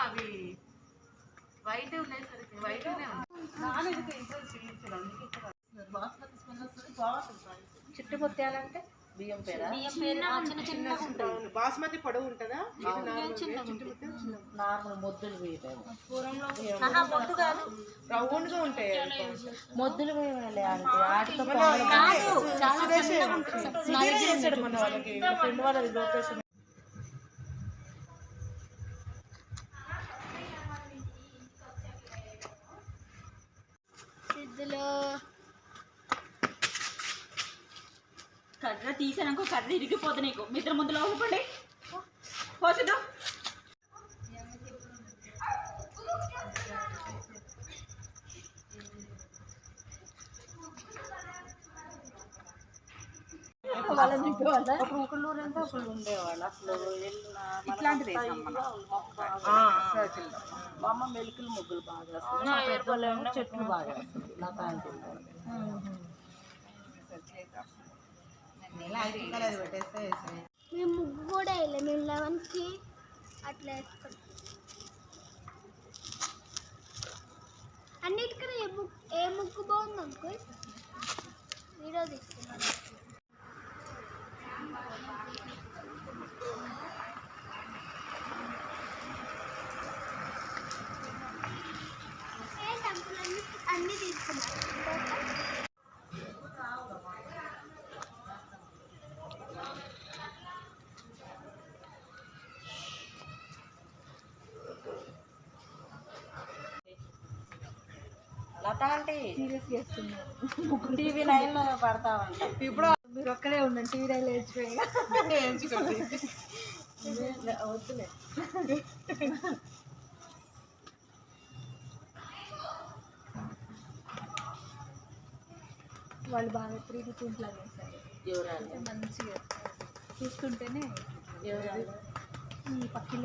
అవి వైట్. చిట్టు బియ్యం పేర? బాస్మతి పొడవు ఉంటుందా? నార్మల్ మొద్దులు రౌండ్గా ఉంటాయి. మొద్దులు బియ్యం కర్ర తీసానుకో కర్ర ఇరిగిపోతుంది నీకు. మీ ఇద్దరు ముందు లోపల పడి పోసిద్దు ఒకళ్ళు అంటే ఒకళ్ళు ఉండేవాళ్ళు అసలు వెళ్ళిన ఇట్లాంటిది అమ్మ మెలికలు ముగ్గులు బాగా చెట్లు బాగా మేము ముగ్గు కూడా వేయలేదు మేము లెవెన్కి అట్లా వేస్తాం. అన్నిటికన్నా ఏ ముగ్గు ఏ ముగ్గు బాగుంది అనుకో వీడియో తీసుకున్నాను టీవీ నైన్లో పడతామంట ఇప్పుడు మీరు ఒక్కడే ఉండండి టీవీ రైలు వేసిపోయి వేయించుకోండి వద్దులే. వాళ్ళు బాగా త్రీ డీ ప్రింట్ లాగా వేస్తారు ఎవరాలు మంచిగా చూస్తుంటేనే ఈ పక్కన